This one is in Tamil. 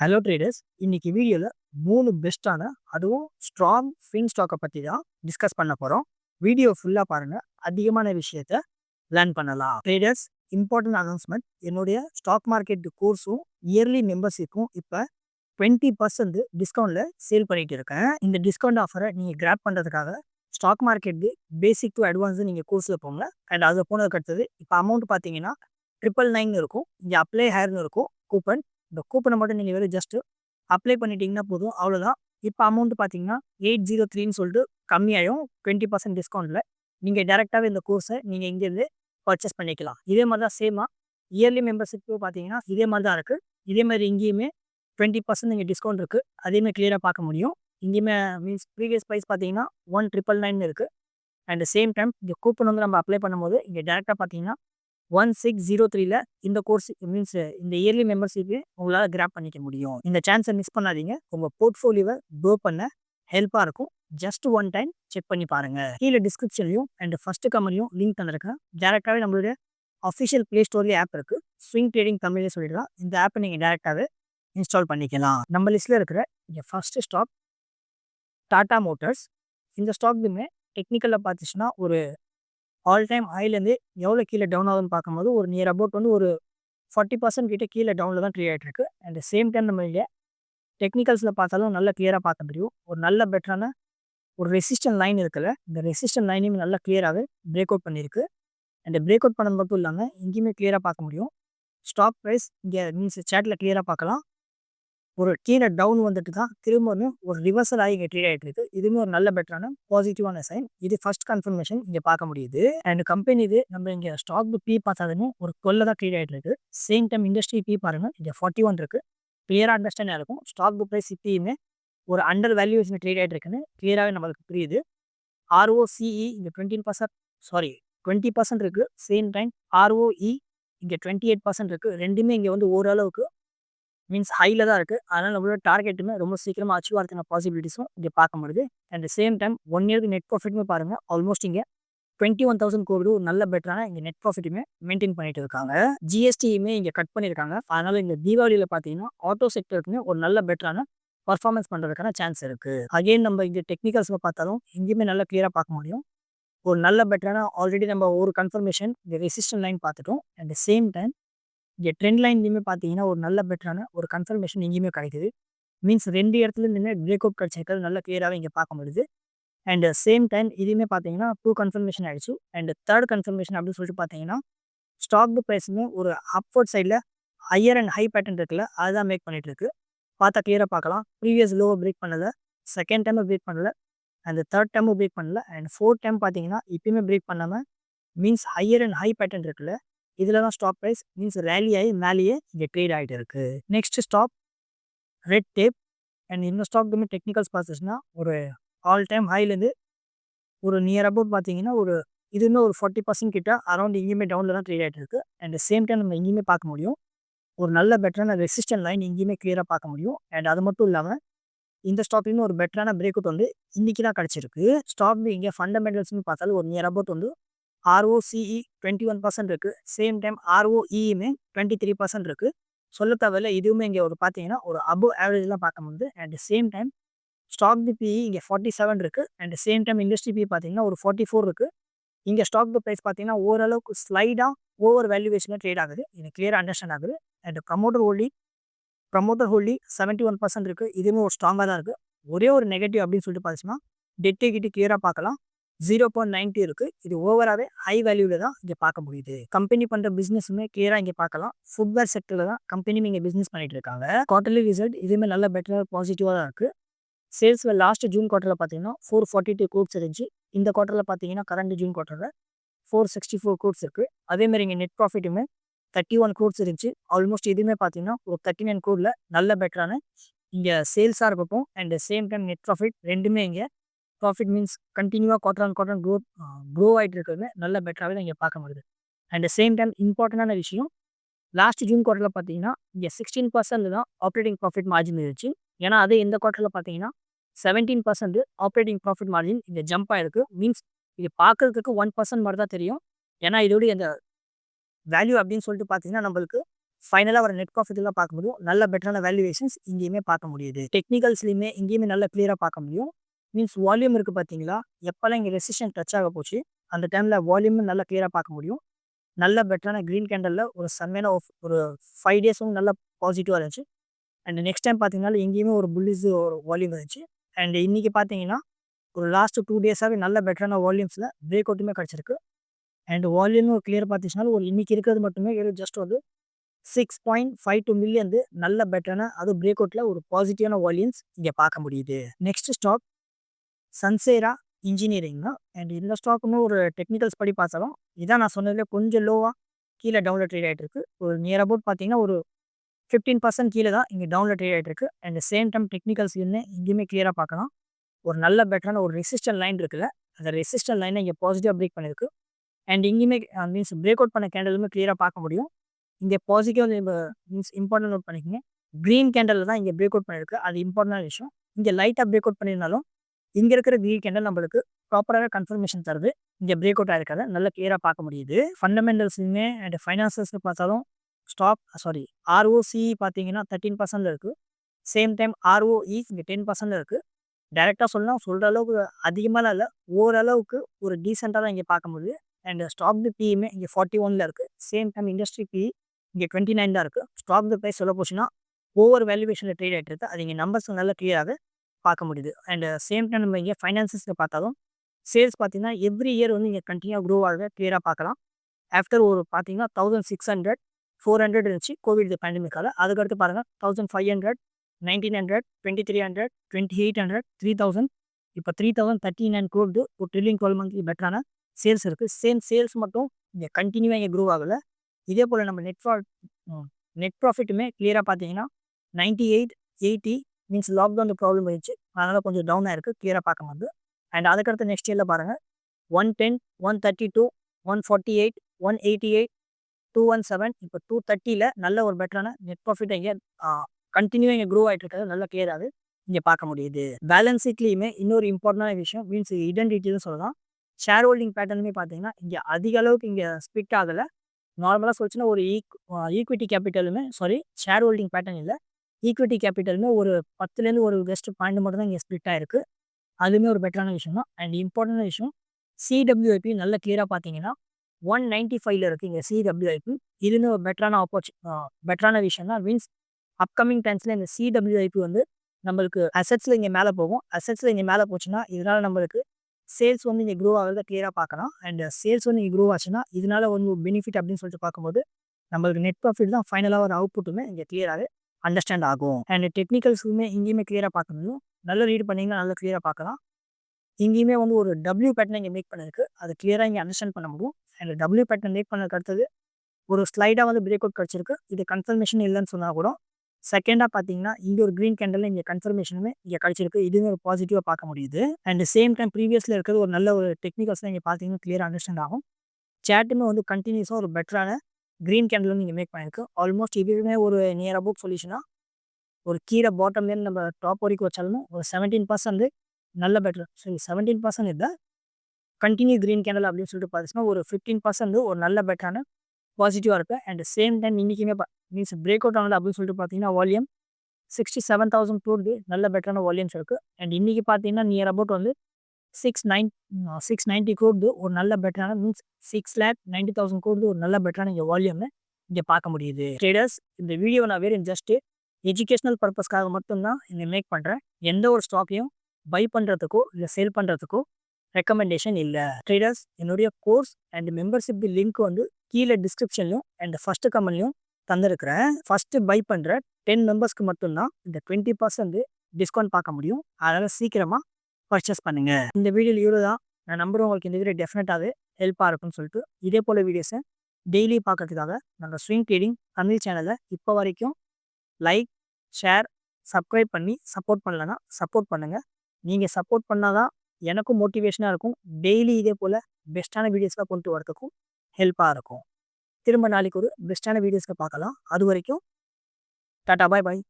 ஹலோ ட்ரேடர்ஸ் இன்னைக்கு வீடியோவில் மூணு பெஸ்ட்டான அதுவும் ஸ்ட்ராங் ஃபின் ஸ்டாக்கை பற்றி தான் டிஸ்கஸ் பண்ண போகிறோம் வீடியோ ஃபுல்லாக பாருங்கள் அதிகமான விஷயத்த லேர்ன் பண்ணலாம். ட்ரேடர்ஸ் இம்பார்ட்டன்ட் அனௌன்ஸ்மெண்ட் என்னுடைய ஸ்டாக் மார்க்கெட் கோர்ஸும் இயர்லி மெம்பர்ஸுக்கும் இப்போ டுவெண்ட்டி பர்சன்ட் டிஸ்கவுண்ட்டில் சேல் பண்ணிகிட்டு இருக்கேன். இந்த டிஸ்கவுண்ட் ஆஃபரை நீங்கள் கிராப் பண்ணுறதுக்காக stock market basic to advance நீங்கள் கோர்ஸில் போங்க. அண்ட் அதை போனதுக்கு அடுத்தது இப்போ அமௌண்ட் பார்த்தீங்கன்னா ட்ரிபிள் நைன் இருக்கும். இங்கே அப்ளை ஹேர்னு இருக்கும். கூப்பன் இந்த கூப்பனை மட்டும் நீங்கள் வெறும் ஜஸ்ட்டு அப்ளை பண்ணிட்டீங்கன்னா போதும். அவ்வளோதான் இப்போ அமௌண்ட் பார்த்தீங்கன்னா எயிட் ஜீரோ த்ரீன்னு சொல்லிட்டு கம்மியாகும் டுவெண்ட்டி பர்சன்ட் டிஸ்கவுண்ட்டில் நீங்கள் டேரெக்டாகவே இந்த கோர்ஸை நீங்கள் இங்கேருந்து பர்ச்சேஸ் பண்ணிக்கலாம். இதே மாதிரி தான் சேமாக இயர்லி மெம்பர்ஷிப்பு பார்த்தீங்கன்னா இதே மாதிரி தான் இருக்குது இதே மாதிரி இங்கேயுமே டுவெண்ட்டி பர்சன்ட் இங்கே டிஸ்கவுண்ட் இருக்குது அதேமாதிரி கிளியராக பார்க்க முடியும். இங்கேயுமே மீன்ஸ் ப்ரீவியஸ் ப்ரைஸ் பார்த்தீங்கன்னா ஒன் ட்ரிபிள் நைன் இருக்குது அண்ட் சேம் டைம் இந்த கூப்பன் வந்து நம்ம அப்ளை பண்ணும்போது இங்கே டேரெக்டாக பார்த்தீங்கன்னா ஒன் சிக்ஸ் ஜீரோ த்ரீல இந்த கோர்ஸ் மீன்ஸ் இந்த இயர்லி மெம்பர்ஷிப்பு உங்களால் கிராப் பண்ணிக்க முடியும். இந்த சான்ஸை மிஸ் பண்ணாதீங்க. உங்கள் போர்ட்ஃபோலியோவை க்ரோ பண்ண ஹெல்ப்பாக இருக்கும். ஜஸ்ட் ஒன் டைம் செக் பண்ணி பாருங்க. கீழே டிஸ்கிரிப்ஷன்லையும் அண்ட் ஃபர்ஸ்ட் கமெண்ட்லையும் லிங்க் தந்திருக்கேன். டேரெக்டாகவே நம்மளுடைய அஃபிஷியல் ப்ளே ஸ்டோர்லேயே ஆப் இருக்குது ஸ்விங் ட்ரேடிங் தமிழ்லேயே சொல்லிடலாம். இந்த ஆப்பை நீங்கள் டேரெக்டாகவே இன்ஸ்டால் பண்ணிக்கலாம். நம்ம லிஸ்ட்டில் இருக்கிற இங்கே ஃபஸ்ட்டு ஸ்டாக் டாடா மோட்டர்ஸ் இந்த ஸ்டாக்குமே டெக்னிக்கலில் பார்த்துச்சுன்னா ஒரு ஆல் டைம் ஹைலேருந்து எவ்வளோ கீழே டவுன் ஆகுதுன்னு பார்க்கும்போது ஒரு நியர் அபவுட் வந்து ஒரு ஃபார்ட்டி பர்சன்ட் கிட்டே கீழே டவுனில் தான் ட்ரீ ஆகிட்டு இருக்கு அண்ட் சேம் டைம் நம்ம இங்கே டெக்னிக்கல்ஸில் பார்த்தாலும் நல்லா கிளியராக பார்க்க முடியும். ஒரு நல்ல பெட்டரான ஒரு ரெசிஸ்டன்ட் லைன் இருக்குல்ல இந்த ரெசிஸ்டன்ட் லைனையும் நல்லா கிளியராகவே பிரேக் அவுட் பண்ணியிருக்கு. அண்ட் பிரேக் அவுட் பண்ணது மட்டும் இல்லாமல் இங்கேயுமே கிளியராக பார்க்க முடியும். ஸ்டாக் ப்ரைஸ் இங்கே மீன்ஸ் சேட்டில் கிளியராக பார்க்கலாம். ஒரு கீழே டவுன் வந்துட்டு தான் திரும்பவும் ஒரு ரிவர்சல் ஆகி இங்கே ட்ரீட் ஆகிட்டு இருக்கு. இதுவுமே ஒரு நல்ல பெட்டரான பாசிட்டிவான சைன் இது ஃபர்ஸ்ட் கன்ஃபர்மேஷன் இங்கே பார்க்க முடியுது. அண்ட் கம்பெனி இது நம்ம இங்கே ஸ்டாக் பி பார்த்தாலுமே ஒரு கொல்ல தான் ட்ரீட் ஆகிட்டு இருக்கு. சேம் டைம் இண்டஸ்ட்ரி பி பாருங்க. இங்கே ஃபார்ட்டி ஒன் இருக்கு கிளியராக அண்டர்ஸ்டாண்டாக இருக்கும். ஸ்டாக் புக் ப்ரைஸ் இப்பயுமே ஒரு அண்டர் வேல்யூஷன் ட்ரேட் ஆகிட்டு இருக்குன்னு கிளியராகவே நம்மளுக்கு புரியுது. ஆர்ஓசிஇ இங்கே twenty percent sorry twenty percent இருக்குது சேம் டைம் ஆர்ஓஇ இங்கே டுவெண்ட்டி எயிட் பர்சன்ட் இருக்குது ரெண்டுமே இங்கே வந்து ஓரளவுக்கு மீன்ஸ் ஹையில் தான் இருக்குது அதனால் நம்மளோட டார்கெட்டுமே ரொம்ப சீக்கிரமாக அச்சீவ் ஆகிறதுக்கான பாசிபிலிட்டிஸும் இங்கே பார்க்க முடியுது. அண்ட் சேம் டைம் ஒன் இயருக்கு நெட் ப்ராஃபிட்டுமே பாருங்கள் ஆல்மோஸ்ட் இங்கே டுவெண்ட்டி ஒன் தௌசண்ட் கோடி ஒரு நல்ல பெட்டரான இங்கே நெட் ப்ராஃபிட்டுமே மெயின்டைன் பண்ணிட்டு இருக்காங்க. ஜிஎஸ்டியுமே இங்கே கட் பண்ணியிருக்காங்க அதனால் இந்த தீபாவளியில் பார்த்தீங்கன்னா ஆட்டோ செக்டருக்குமே ஒரு நல்ல பெட்டரான பர்ஃபார்மன்ஸ் பண்ணுறதுக்கான சான்ஸ் இருக்குது அகெயின் நம்ம இங்கே டெக்னிக்கல்ஸில் பார்த்தாலும் இங்கேயுமே நல்லா கிளியராக பார்க்க முடியும். ஒரு நல்ல பெட்டரான ஆல்ரெடி நம்ம ஒரு கன்ஃபர்மேஷன் இந்த ரெசிஸ்டன் லைன் பார்த்துட்டோம். அட் த சேம் டைம் இங்கே ட்ரெண்ட் லைன்லையுமே பார்த்தீங்கன்னா ஒரு நல்ல பெட்டரான ஒரு கன்ஃபர்மேஷன் இங்கேயுமே கிடைக்குது. மீன்ஸ் ரெண்டு இடத்துல நின்று பிரேக் அவுட் கிடச்சிருக்கிறது நல்லா கிளியராகவே இங்கே பார்க்க முடியுது. அண்ட் சேம் டைம் இதுவுமே பார்த்தீங்கன்னா டூ கன்ஃபர்மேஷன் ஆகிடுச்சு அண்ட் தேர்ட் கன்ஃபர்மேஷன் அப்படின்னு சொல்லிட்டு பார்த்தீங்கன்னா ஸ்டாக் ப்ரைஸுமே ஒரு அப்வர்ட் சைடில் ஹையர் அண்ட் ஹை பேட்டர்ன் இருக்குல்ல அதுதான் மேக் பண்ணிட்டு இருக்கு. பார்த்தா கிளியராக பார்க்கலாம் ப்ரீவியஸ் லோவை பிரேக் பண்ணல. செகண்ட் டைமும் பிரேக் பண்ணல. அண்ட் தேர்ட் டைமும் பிரேக் பண்ணல. அண்ட் ஃபோர்த் டைம் பார்த்தீங்கன்னா இப்பயுமே பிரேக் பண்ணாமல் means higher and high pattern இருக்குல்ல இதில் தான் ஸ்டாப் ப்ரைஸ் மீன்ஸ் ரேலி ஆகி மேலேயே இங்கே ட்ரேட் ஆகிட்டு இருக்குது next stop red tape and இந்த ஸ்டாக்குமே டெக்னிக்கல்ஸ் பார்த்துச்சுன்னா ஒரு ஆல் டைம் ஹைலேருந்து ஒரு நியர் அபவுட் பார்த்தீங்கன்னா ஒரு இதுன்னு ஒரு ஃபார்ட்டி பர்சன்ட் கிட்ட அரௌண்ட் இங்கேயுமே டவுனில் தான் ட்ரேட் ஆகிட்டு இருக்குது அண்ட் சேம் டைம் நம்ம இங்கேயுமே பார்க்க முடியும். ஒரு நல்ல பெட்டரான ரெசிஸ்டன்ட் லைன் இங்கேயுமே கிளியராக பார்க்க முடியும். அண்ட் அது மட்டும் இல்லாமல் இந்த ஸ்டாக்லேயும் ஒரு பெட்டரான பிரேக் அவுட் வந்து இன்றைக்கி தான் கிடச்சிருக்கு. ஸ்டாக் இங்கே ஃபண்டமெண்டல்ஸ்னு பார்த்தாலும் ஒரு நியர் அபவுட் வந்து ஆர்ஓசிஇ டுவெண்ட்டி ஒன் பர்சன்ட் இருக்குது சேம் டைம் ஆர்ஓஇயுமே டுவெண்ட்டி த்ரீ பர்சன்ட் இருக்குது சொல்ல தேவையில்ல இதுவுமே இங்கே ஒரு பார்த்தீங்கன்னா ஒரு அபவ் ஆவரேஜ்லாம் பார்க்க முடியுது and same time stock PBE இங்கே ஃபார்ட்டி செவன் இருக்குது and same time industry P பார்த்தீங்கன்னா ஒரு ஃபார்ட்டி ஃபோர் இருக்குது இங்கே ஸ்டாக் ப்ரைஸ் பார்த்தீங்கன்னா ஓரளவுக்கு ஸ்லைடாக ஓவர் வேல்யூவேஷனில் ட்ரேட் ஆகுது. இது கிளியராக அண்டர்ஸ்டாண்ட் ஆகுது. And promoter holding promoter holding seventy one percent இருக்குது இதுவுமே ஒரு ஸ்ட்ராங்காக தான் இருக்குது ஒரே ஒரு நெகட்டிவ் அப்படின்னு சொல்லிட்டு பார்த்துச்சுன்னா டெட் கிட்டே கிளியராக பார்க்கலாம். ஜீரோ பாயிண்ட் நைன்ட்டி இருக்குது இது ஓவராகவே ஹை வேல்யூவில் தான் இங்கே பார்க்க முடியுது. கம்பெனி பண்ணுற பிஸ்னஸுமே கிளியராக இங்கே பார்க்கலாம். ஃபுட்வேர் செக்டரில் தான் கம்பெனியும் இங்கே பிஸ்னஸ் பண்ணிட்டு இருக்காங்க. குவார்டர்லி ரிசல்ட் இதுவுமே நல்ல பெட்டராக பாசிட்டிவாக தான் இருக்குது சேல்ஸில் லாஸ்ட் ஜூன் குவார்ட்டரில் பார்த்தீங்கன்னா ஃபோர் ஃபார்ட்டி டூ குரூப்ஸ் இருந்துச்சு. இந்த குவார்ட்டரில் பார்த்தீங்கன்னா கரண்ட் ஜூன் குவார்ட்டரில் ஃபோர் சிக்ஸ்டி ஃபோர் கோட்ஸ் இருக்குது அதேமாதிரி இங்கே நெட் ப்ராஃபிட்டுமே தேர்ட்டி ஒன் குரூப்ஸ் இருந்துச்சு. ஆல்மோஸ்ட் இதுவுமே பார்த்தீங்கன்னா ஒரு தேர்ட்டி நைன் கோடில் நல்ல பெட்டரான இங்கே சேல்ஸாக இருக்கட்டும் and same time net profit ரெண்டுமே இங்கே ப்ராஃபிட் மீன்ஸ் கண்டினியூவாக quarter on quarter grow grow ஆகிட்டு இருக்கிறது நல்ல பெட்டராகவே தான் இங்கே பார்க்க முடியுது. அண்ட் சேம் டைம் இம்பார்ட்டண்டான விஷயம் லாஸ்ட் ஜூன் குவார்ட்டரில் பார்த்தீங்கன்னா இங்கே சிக்ஸ்டீன் பர்சன்ட் தான் ஆப்ரேட்டிங் ப்ராஃபிட் மார்ஜின் இருந்துச்சு. ஏன்னா அதே இந்த குவார்ட்டரில் பார்த்தீங்கன்னா seventeen percent operating profit margin இங்கே ஜம்ப் ஆகிருக்கு மீன்ஸ் இது பார்க்கறதுக்கு ஒன் பர்சன்ட் மாதிரி தான் தெரியும். ஏன்னா இதோடைய அந்த வேல்யூ அப்படின்னு சொல்லிட்டு பார்த்தீங்கன்னா நம்மளுக்கு ஃபைனலாக வர நெட் ப்ராஃபிட்லாம் பார்க்க முடியும். நல்ல பெட்டரான வேல்யூவேஷன்ஸ் இங்கேயுமே பார்க்க முடியுது. டெக்னிக்கல்ஸ்லையுமே இங்கேயுமே நல்ல கிளியராக பார்க்க முடியும். மீன்ஸ் வால்யூம் இருக்குது பார்த்தீங்களா? எப்போல்லாம் இங்கே ரெசிஷன் டச் ஆக போச்சு அந்த டைமில் வால்யூமும் நல்லா கிளியராக பார்க்க முடியும். நல்ல பெட்டரான க்ரீன் கேண்டலில் ஒரு செம்மையான ஒரு ஃபைவ் டேஸும் நல்ல பாசிட்டிவாக இருந்துச்சு. அண்ட் நெக்ஸ்ட் டைம் பார்த்தீங்கன்னா எங்கேயுமே ஒரு புல்லிஸ் ஒரு வால்யூம் இருந்துச்சு. அண்ட் இன்றைக்கி பார்த்தீங்கன்னா ஒரு லாஸ்ட் டூ டேஸாகவே நல்ல பெட்டரான வால்யூம்ஸில் பிரேக் அவுட்டுமே கிடச்சிருக்கு. அண்ட் வால்யூம் கிளியர் பார்த்துச்சுனாலும் ஒரு இன்றைக்கி இருக்கிறது மட்டுமே ஜஸ்ட் வந்து six point five two million நல்ல பெட்டரான அது பிரேக் அவுட்டில் ஒரு பாசிட்டிவான வால்யூம்ஸ் இங்கே பார்க்க முடியுது. நெக்ஸ்ட் ஸ்டாக் சன்சேரா இன்ஜினியரிங் தான் அண்ட் இந்த ஸ்டாக்குமே ஒரு டெக்னிக்கல்ஸ் படி பார்த்தாலும் இதான் நான் சொன்னதில் கொஞ்சம் லோவாக கீழே டவுனில் ட்ரேட் ஆகிட்டு இருக்கு. ஒரு நியர் அபவுட் பார்த்தீங்கன்னா ஒரு ஃபிஃப்டீன் பர்சன்ட் கீழே தான் இங்கே டவுனில் ட்ரேட் ஆகிட்டு இருக்கு. அண்ட் சேம் டைம் டெக்னிக்கல்ஸ் இன்னும் இங்கேயுமே கிளியராக பார்க்கலாம். ஒரு நல்ல பெட்டரான ஒரு ரெசிஸ்டன்ட் லைன் இருக்குல்ல அந்த ரெசிஸ்டன்ட் லைனை இங்கே பாசிட்டிவாக பிரேக் பண்ணியிருக்கு. அண்ட் இங்கேயுமே மீன்ஸ் பிரேக் அவுட் பண்ண கேண்டலுமே கிளியராக பார்க்க முடியும். இங்கே பாசிட்டிவ் மீன்ஸ் இம்பார்ட்டன் நோட் பண்ணிக்கங்க. க்ரீன் கேண்டலில் தான் இங்கே பிரேக் அவுட் பண்ணியிருக்கு. அது இம்பார்ட்டன்டான விஷயம். இங்கே லைட்டாக பிரேக் அவுட் பண்ணியிருந்தாலும் இங்கே இருக்கிற கிரீ கேண்டல் நம்மளுக்கு ப்ராப்பராக கன்ஃபர்மேஷன் தருது. இங்கே பிரேக் அவுட் ஆயிருக்காது நல்லா கிளியராக பார்க்க முடியுது. ஃபண்டமெண்டல்ஸுமே அண்ட் ஃபைனான்சஸ்க்கு பார்த்தாலும் ஸ்டாக் சாரி ஆர்ஓசி பார்த்தீங்கன்னா தேர்ட்டின் பர்சன்டில் இருக்குது சேம் டைம் ஆர்ஓஇ இங்கே டென் பர்சன்டில் இருக்குது டேரெக்டாக சொல்லலாம் சொல்கிற அளவுக்கு அதிகமாகலாம் இல்லை. ஓரளவுக்கு ஒரு டீசெண்டாக தான் இங்கே பார்க்க முடியுது. அண்ட் ஸ்டாக் தி பியுமே இங்கே ஃபார்ட்டி ஒனில் இருக்குது சேம் டைம் இண்டஸ்ட்ரி பி இங்கே டுவெண்ட்டி நைன் தான் இருக்குது ஸ்டாக் தி ப்ரைஸ் சொல்ல போச்சுன்னா ஓவர் வேல்யூவேஷனில் ட்ரேட் ஆகிட்டு இருக்குது அது இங்கே நம்பர்ஸ் நல்லா கிளியராக பார்க்க முடியுது. அண்ட் சேம் டைம் நம்ம இங்கே ஃபைனான்சஸில் பார்த்தாலும் சேல்ஸ் பார்த்தீங்கன்னா எவ்ரி இயர் வந்து இங்கே கண்டினியூ க்ரோ ஆகுது கிளியராக பார்க்கலாம். ஆஃப்டர் ஒரு பார்த்தீங்கன்னா thousand six hundred four hundred இருந்துச்சு கோவிட் பேண்டமிக்கால் அதுக்கடுத்து பாருங்கள் thousand five hundred nineteen hundred twenty three hundred twenty eight hundred three thousand இப்போ த்ரீ தௌசண்ட் தேர்ட்டி நைன் கோடு ஒரு ட்ரில்லிங் டுவெல் மந்த்லி பெட்டரான சேல்ஸ் இருக்குது சேம் சேல்ஸ் மட்டும் இங்கே கண்டினியூவாக இங்கே க்ரோ ஆகலை. இதே போல் நம்ம நெட் ப்ரா நெட் ப்ராஃபிட்டுமே கிளியராக பார்த்தீங்கன்னா ninety eight eighty means lockdown problem ஆயிடுச்சு. அதனால் கொஞ்சம் டவுனாக இருக்குது கிளியராக பார்க்க முடியுது. அண்ட் அதுக்கடுத்து நெக்ஸ்ட் இயரில் பாருங்கள் one ten one thirty two one forty eight one eighty eight two one seven இப்போ டூ தேர்ட்டியில் நல்ல ஒரு பெட்டரான நெட் ப்ராஃபிட் இங்கே கண்டினியூ இங்கே க்ரோ ஆகிட்டு இருக்கிறது. நல்லா கிளியராக இங்கே பார்க்க முடியுது. பேலன்ஸ் ஷீட்லேயுமே இன்னொரு இம்பார்ட்டண்டான விஷயம் மீன்ஸ் ஐடென்டிட்டின்னு சொல்லலாம். ஷேர் ஹோல்டிங் பேட்டர்னுமே பார்த்தீங்கன்னா இங்கே அதிக அளவுக்கு இங்கே ஸ்பிட் ஆகலை. நார்மலாக சொல்லிச்சுன்னா ஒரு ஈக் ஈக்விட்டி கேபிட்டலுமே சாரி ஷேர் ஹோல்டிங் பேட்டர்ன் இல்லை. ஈக்விட்டி கேபிட்டல்னு ஒரு பத்துலேருந்து ஒரு பெஸ்ட் பாயிண்ட் மட்டும் தான் இங்கே ஸ்பிட் ஆயிருக்கு. அதுவுமே ஒரு பெட்டரான விஷயம் தான் அண்ட் இம்பார்ட்டன்டான விஷயம் சிடபிள்யூஐபி நல்ல கிளியராக பார்த்தீங்கன்னா ஒன் நைன்ட்டி ஃபைவ்ல இருக்குது இங்கே சிடபிள்யூஐபி இதுன்னு ஒரு பெட்டரான ஆப்பர்ச்சு பெட்டரான விஷயம் தான் மீன்ஸ் அப்கமிங் டைம்ஸில் இந்த சிடபிள்யூஐபி வந்து நம்மளுக்கு அசட்ஸில் இங்கே மேலே போகும். அசட்ஸில் இங்கே மேலே போச்சுன்னா இதனால் நம்மளுக்கு சேல்ஸ் வந்து இங்கே க்ரோ ஆகிறத கிளியராக பார்க்கலாம். அண்ட் சேல்ஸ் வந்து இங்கே க்ரோ ஆச்சுன்னா இதனால வந்து பெனிஃபிட் அப்படின்னு சொல்லிட்டு பார்க்கும்போது நம்மளுக்கு நெட் ப்ராஃபிட் தான் ஃபைனலாக ஒரு அவுட்புட்டுமே இங்கே கிளியராக அண்டர்ஸ்டாண்ட் ஆகும். அண்ட் டெக்னிக்கல்ஸுமே இங்கேயுமே கிளியராக பார்க்க முடியும். நல்லா ரீட் பண்ணிங்கன்னா நல்லா கிளியராக பார்க்கலாம். இங்கேயுமே வந்து ஒரு டபிள்யூ பேட்டர்ன் இங்கே மேக் பண்ணிருக்கு. அது கிளியராக இங்கே அண்டர்ஸ்டாண்ட் பண்ண முடியும். அண்ட் டபிள்யூ பேட்டர்ன் மேக் பண்ணதுக்கு அடுத்தது ஒரு ஸ்லைடாக வந்து பிரேக் அவுட் கிடச்சிருக்கு. இது கன்ஃபர்மேஷன் இல்லைன்னு சொன்னால் கூட செகண்டாக பார்த்தீங்கன்னா இங்கே ஒரு க்ரீன் கேண்டில் இங்கே கன்ஃபர்மேஷனுமே இங்கே கிடச்சிருக்கு. இதுவுமே ஒரு பாசிட்டிவாக பார்க்க முடியுது. அண்ட் சேம் டைம் ப்ரீவியஸில் இருக்கிறது ஒரு நல்ல ஒரு டெக்னிக்கல்ஸ் இங்கே பார்த்தீங்கன்னா கிளியராக அண்டர்ஸ்டாண்ட் ஆகும். சேட்டுமே வந்து கண்டினியூஸாக ஒரு பெட்டரான க்ரீன் கேண்டில் வந்து இங்கே மேக் பண்ணியிருக்கு. ஆல்மோஸ்ட் இதுவுமே ஒரு நியர் அபவுட் சொல்யூஷனாக ஒரு கீழே பாட்டம்லேருந்து நம்ம டாப் வரைக்கும் வச்சாலும் ஒரு செவன்டீன் பர்சன்ட் நல்ல பெட்டர் சரி செவன்டீன் பர்சன்ட் இல்லை கண்டினியூ க்ரீன் கேண்டல் அப்படின்னு சொல்லிட்டு பார்த்துச்சுன்னா ஒரு ஃபிஃப்டீன் பர்சன்ட் ஒரு நல்ல பெட்டரான பாசிட்டிவாக இருக்குது அண்ட் சேம் டைம் இன்றைக்குமே மீன்ஸ் பிரேக் அவுட் ஆனது அப்படின்னு சொல்லிட்டு பார்த்தீங்கன்னா வால்யூம் சிக்ஸ்டி செவன் தௌசண்ட் டூர்டு நல்ல பெட்டரான வால்யூம்ஸ் இருக்குது அண்ட் இன்றைக்கி பார்த்தீங்கன்னா நியர் அபவுட் வந்து சிக்ஸ் நைன் சிக்ஸ் நைன்ட்டி கோடு ஒரு நல்ல பெட்டரான means six lakh ninety thousand கோடு ஒரு நல்ல பெட்டரான இங்கே வால்யூம் இங்கே பார்க்க முடியுது. ட்ரேடர்ஸ் இந்த வீடியோ நான் வேறு ஜஸ்ட்டு எஜுகேஷ்னல் பர்பஸ்க்காக மட்டும்தான் இங்கே மேக் பண்ணுறேன் எந்த ஒரு ஸ்டாக்கையும் பை பண்ணுறதுக்கோ இல்லை சேல் பண்ணுறதுக்கோ ரெக்கமெண்டேஷன் இல்லை. ட்ரேடர்ஸ் என்னுடைய கோர்ஸ் அண்ட் மெம்பர்ஷிப் லிங்க் வந்து கீழே டிஸ்கிரிப்ஷன்லையும் அண்ட் ஃபஸ்ட்டு கமெண்ட்லையும் தந்திருக்கிறேன். ஃபஸ்ட்டு பை பண்ணுற டென் மெம்பர்ஸ்க்கு மட்டும்தான் இந்த டுவெண்ட்டி பர்சன்ட் டிஸ்கவுண்ட் பார்க்க முடியும். அதனால் சீக்கிரமாக பர்ச்சேஸ் பண்ணுங்கள் இந்த வீடியோவில் இவ்வளோ தான். நான் நம்புறேன் உங்களுக்கு இந்த வீடியோ டெஃபினட்டாகவே ஹெல்ப்பாக இருக்கும்னு சொல்லிட்டு இதே போல் வீடியோஸை டெய்லி பார்க்கறதுக்காக நாங்கள் ஸ்விங் ட்ரேடிங் தமிழ் சேனலை இப்போ வரைக்கும் லைக் ஷேர் சப்ஸ்கிரைப் பண்ணி சப்போர்ட் பண்ணலன்னா சப்போர்ட் பண்ணுங்கள் நீங்கள் சப்போர்ட் பண்ணால் தான் எனக்கும் மோட்டிவேஷனாக இருக்கும். டெய்லி இதே போல் பெஸ்ட்டான வீடியோஸ்லாம் கொண்டு வரதுக்கும் ஹெல்ப்பாக இருக்கும். திரும்ப நாளைக்கு ஒரு பெஸ்ட்டான வீடியோஸ்க்கு பார்க்கலாம் அது வரைக்கும் டாட்டா பாய் பாய்.